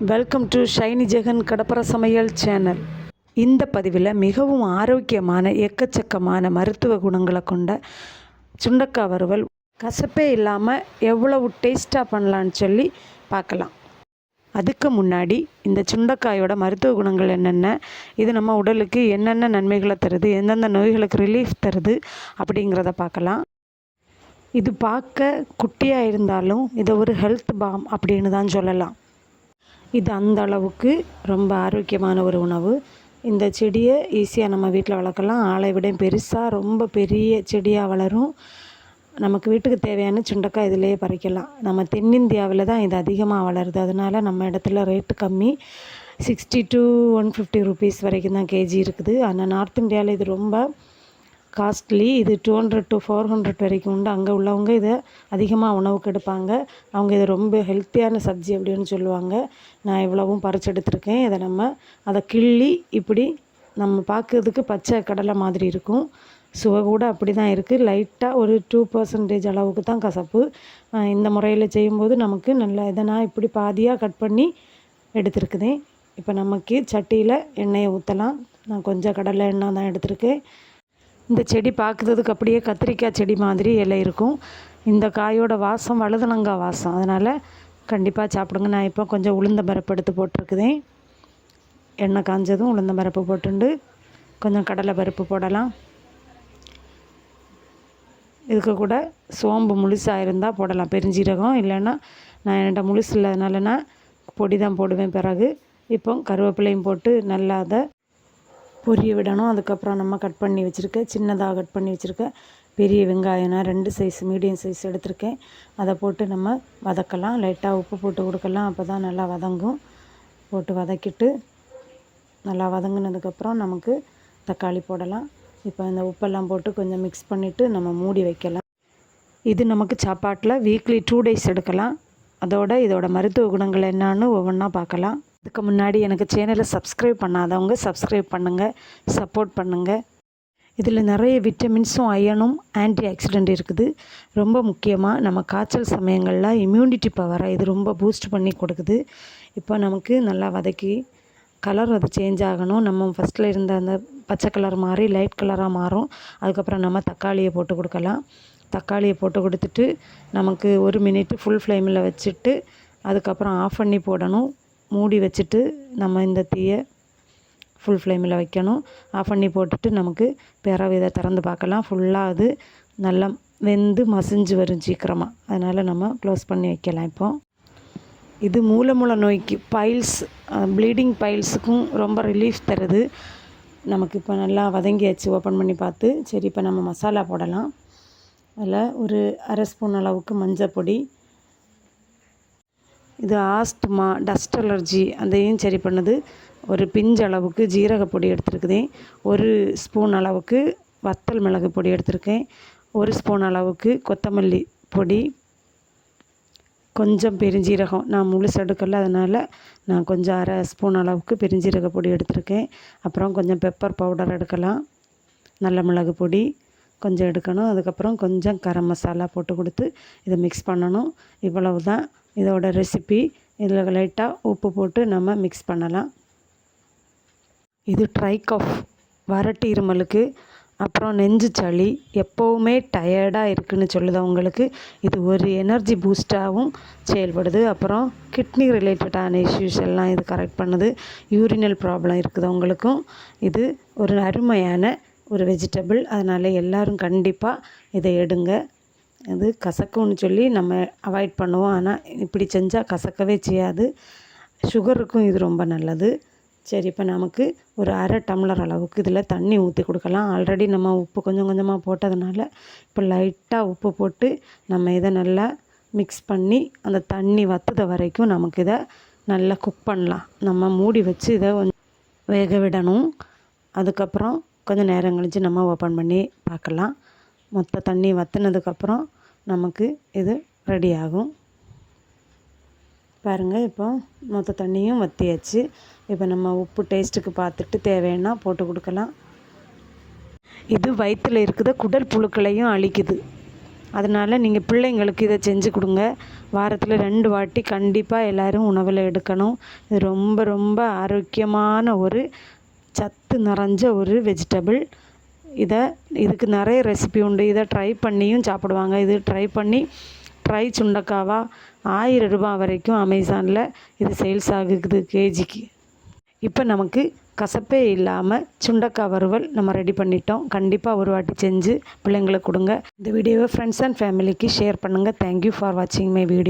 Welcome to Shiny Jagan கடப்பர சமையல் channel இந்த பதிவில் மிகவும் ஆரோக்கியமான எக்கச்சக்கமான மருத்துவ குணங்களை கொண்ட சுண்டக்காய் வறுவல் கசப்பே இல்லாமல் எவ்வளவு டேஸ்ட்டாக பண்ணலான்னு சொல்லி பார்க்கலாம். அதுக்கு முன்னாடி இந்த சுண்டக்காயோட மருத்துவ குணங்கள் என்னென்ன இது நம்ம உடலுக்கு என்னென்ன நன்மைகளை தருது எந்தெந்த நோய்களுக்கு ரிலீஃப் தருது அப்படிங்கிறத பார்க்கலாம். இது பார்க்க குட்டியாக இருந்தாலும் இதை ஒரு ஹெல்த் பாம் அப்படின்னு தான் சொல்லலாம். இது அந்த அளவுக்கு ரொம்ப ஆரோக்கியமான ஒரு உணவு. இந்த செடியை ஈஸியாக நம்ம வீட்டில் வளர்க்கலாம். ஆளை விட பெருசாக ரொம்ப பெரிய செடியாக வளரும். நமக்கு வீட்டுக்கு தேவையான சுண்டக்காய் இதிலேயே பறிக்கலாம். நம்ம தென்னிந்தியாவில் தான் இது அதிகமாக வளருது. அதனால நம்ம இடத்துல ரேட்டு கம்மி. Sixty to one fifty rupees வரைக்கும் தான் கேஜி இருக்குது. ஆனால் நார்த் இந்தியாவில் இது ரொம்ப காஸ்ட்லி. இது two hundred to four hundred வரைக்கும் உண்டு. அங்கே உள்ளவங்க இதை அதிகமாக உணவுக்கு எடுப்பாங்க அவங்க இதை ரொம்ப ஹெல்த்தியான சப்ஜி அப்படின்னு சொல்லுவாங்க. நான் இவ்வளவும் பறிச்சு எடுத்திருக்கேன். இதை நம்ம அதை கிள்ளி இப்படி நம்ம பார்க்கறதுக்கு பச்சை கடலை மாதிரி இருக்கும். சுவை கூட அப்படி தான் இருக்குது லைட்டாக ஒரு டூ பர்சன்டேஜ் அளவுக்கு தான் கசப்பு. இந்த முறையில் செய்யும்போது நமக்கு நல்ல இதை நான் இப்படி பாதியாக கட் பண்ணி எடுத்துருக்குதேன். இப்போ நமக்கு சட்டியில் எண்ணெயை ஊற்றலாம் நான் கொஞ்சம் கடலை எண்ணெய் தான் எடுத்திருக்கேன். இந்த செடி பார்க்குறதுக்கு அப்படியே கத்திரிக்காய் செடி மாதிரி இலை இருக்கும். இந்த காயோட வாசம் வழுதுனங்காய் வாசம். அதனால் கண்டிப்பாக சாப்பிடுங்க. நான் இப்போ கொஞ்சம் உளுந்த பரப்பு எடுத்து போட்டிருக்குதேன் எண்ணெய் காஞ்சதும் உளுந்த பருப்பு போட்டுண்டு கொஞ்சம் கடலை பருப்பு போடலாம். இதுக்கு கூட சோம்பு முழுசாக இருந்தால் போடலாம். பெருஞ்சீரகம் இல்லைன்னா நான் என்கிட்ட முழுசு இல்லாதனால நான் பொடி தான் போடுவேன் பிறகு. இப்போ கருவேப்பிலையும் போட்டு நல்லா அதை பொரிய விடணும். அதுக்கப்புறம் நம்ம கட் பண்ணி வச்சுருக்க சின்னதாக கட் பண்ணி வச்சுருக்க பெரிய வெங்காயம் நான் ரெண்டு சைஸ் மீடியம் சைஸ் எடுத்திருக்கேன். அதை போட்டு நம்ம வதக்கலாம். லைட்டாக உப்பு போட்டு கொடுக்கலாம். அப்போ தான் நல்லா வதங்கும். போட்டு வதக்கிட்டு நல்லா வதங்கினதுக்கப்புறம் நமக்கு தக்காளி போடலாம். இப்போ இந்த உப்பெல்லாம் போட்டு கொஞ்சம் மிக்ஸ் பண்ணிவிட்டு நம்ம மூடி வைக்கலாம். இது நமக்கு சாப்பாட்டில் வீக்லி டூ டேஸ் எடுக்கலாம். அதோட இதோட மருத்துவ குணங்கள் என்னான்னு ஒவ்வொன்றா பார்க்கலாம். இதுக்கு முன்னாடி எனக்கு சேனலை சப்ஸ்கிரைப் பண்ணாதவங்க சப்ஸ்கிரைப் பண்ணுங்கள் சப்போர்ட் பண்ணுங்கள் இதில் நிறைய விட்டமின்ஸும் அயனும் ஆன்டி ஆக்சிடெண்ட் இருக்குது. ரொம்ப முக்கியமாக நம்ம காய்ச்சல் சமயங்களில் இம்யூனிட்டி பவரை இது ரொம்ப பூஸ்ட் பண்ணி கொடுக்குது. இப்போ நமக்கு நல்லா வதக்கி கலர் அது சேஞ்ச் ஆகணும். நம்ம ஃபஸ்ட்டில் இருந்த அந்த பச்சை கலர் மாறி லைட் கலராக மாறும். அதுக்கப்புறம் நம்ம தக்காளியை போட்டு கொடுக்கலாம். தக்காளியை போட்டு கொடுத்துட்டு நமக்கு ஒரு மினிட் ஃபுல் ஃப்ளேமில் வச்சுட்டு அதுக்கப்புறம் ஆஃப் பண்ணி போடணும். மூடி வச்சுட்டு நம்ம இந்த தீயை ஃபுல் ஃப்ளேமில் வைக்கணும். ஆஃப் பண்ணி போட்டுட்டு நமக்கு பிறகு இதை திறந்து பார்க்கலாம். ஃபுல்லாக அது நல்லா வெந்து மசிஞ்சு வரும் சீக்கிரமாக அதனால் நம்ம க்ளோஸ் பண்ணி வைக்கலாம் இப்போ. இது மூலமுள நோய்க்கு பைல்ஸ் ப்ளீடிங் பைல்ஸுக்கும் ரொம்ப ரிலீஃப் தருது. நமக்கு இப்போ நல்லா வதங்கியாச்சு. ஓப்பன் பண்ணி பார்த்து. சரி இப்போ நம்ம மசாலா போடலாம். அதில் ஒரு அரை ஸ்பூன் அளவுக்கு மஞ்சள் பொடி இது ஆஸ்துமா டஸ்ட் அலர்ஜி அதையும் சரி பண்ணுது. ஒரு பிஞ்சு அளவுக்கு ஜீரக பொடி எடுத்துருக்குதேன் ஒரு ஸ்பூன் அளவுக்கு வத்தல் மிளகு பொடி எடுத்திருக்கேன். ஒரு ஸ்பூன் அளவுக்கு கொத்தமல்லி பொடி. கொஞ்சம் பெருஞ்சீரகம். நான் முழுசு எடுக்கல அதனால் நான் கொஞ்சம் அரை ஸ்பூன் அளவுக்கு பெருஞ்சீரக பொடி எடுத்திருக்கேன். அப்புறம் கொஞ்சம் பெப்பர் பவுடர் எடுக்கலாம். நல்ல மிளகு பொடி கொஞ்சம் எடுக்கணும். அதுக்கப்புறம் கொஞ்சம் கரம் மசாலா போட்டு கொடுத்து இதை மிக்ஸ் பண்ணணும். இவ்வளவு தான் இதோட ரெசிபி இதில் லைட்டாக உப்பு போட்டு நம்ம மிக்ஸ் பண்ணலாம். இது ட்ரைகாஃப் வறட்டு இருமலுக்கு அப்புறம் நெஞ்சு சளி எப்போவுமே டயர்டாக இருக்குன்னு சொல்லுதவங்களுக்கு இது ஒரு எனர்ஜி பூஸ்டாகவும் செயல்படுது. அப்புறம் கிட்னி ரிலேட்டடான இஷ்யூஸ் எல்லாம் இது கரெக்ட் பண்ணுது. யூரினல் ப்ராப்ளம் இருக்குதவங்களுக்கும் இது ஒரு அருமையான ஒரு வெஜிடபிள் அதனால் எல்லோரும் கண்டிப்பாக இதை எடுங்க. இது கசக்கும்னு சொல்லி நம்ம அவாய்ட் பண்ணுவோம். ஆனால் இப்படி செஞ்சால் கசக்கவே செய்யாது. சுகருக்கும் இது ரொம்ப நல்லது. சரி இப்போ நமக்கு ஒரு அரை டம்ளர் அளவுக்கு இதில் தண்ணி ஊற்றி கொடுக்கலாம். ஆல்ரெடி நம்ம உப்பு கொஞ்சம் கொஞ்சமாக போட்டதுனால இப்போ லைட்டாக உப்பு போட்டு நம்ம இதை நல்லா மிக்ஸ் பண்ணி அந்த தண்ணி வத்துத வரைக்கும் நமக்கு இதை நல்லா குக் பண்ணலாம். நம்ம மூடி வச்சு இதை வேக விடணும். அதுக்கப்புறம் கொஞ்சம் நேரம் கழித்து நம்ம ஓப்பன் பண்ணி பார்க்கலாம். மொத்த தண்ணி வற்றினதுக்கப்புறம் நமக்கு இது ரெடி ஆகும் பாருங்கள் இப்போ மொத்த தண்ணியும் வற்றியாச்சு இப்போ நம்ம உப்பு டேஸ்ட்டுக்கு பார்த்துட்டு தேவைன்னா போட்டு கொடுக்கலாம். இது வயிற்றில் இருக்கிற குடல் புழுக்களையும் அழிக்குது. அதனால் நீங்கள் பிள்ளைங்களுக்கு இதை செஞ்சு கொடுங்க. வாரத்தில் ரெண்டு வாட்டி கண்டிப்பாக எல்லோரும் உணவில் எடுக்கணும். இது ரொம்ப ரொம்ப ஆரோக்கியமான ஒரு சத்து நிறைஞ்ச ஒரு வெஜிடபிள் இதை இதுக்கு நிறைய ரெசிபி உண்டு. இதை ட்ரை பண்ணியும் சாப்பிடுவாங்க. இது ட்ரை பண்ணி ட்ரை சுண்டக்காவா ஆயிரம் ரூபாய் வரைக்கும் அமேசானில் இது சேல்ஸ் ஆகுது கேஜிக்கு. இப்போ நமக்கு கசப்பே இல்லாமல் சுண்டக்காய் வறுவல் நம்ம ரெடி பண்ணிட்டோம். கண்டிப்பாக ஒரு வாட்டி செஞ்சு பிள்ளைங்களுக்கு கொடுங்க. இந்த வீடியோவை ஃப்ரெண்ட்ஸ் அண்ட் ஃபேமிலிக்கு ஷேர் பண்ணுங்கள் தேங்க்யூ ஃபார் வாட்சிங் மை வீடியோ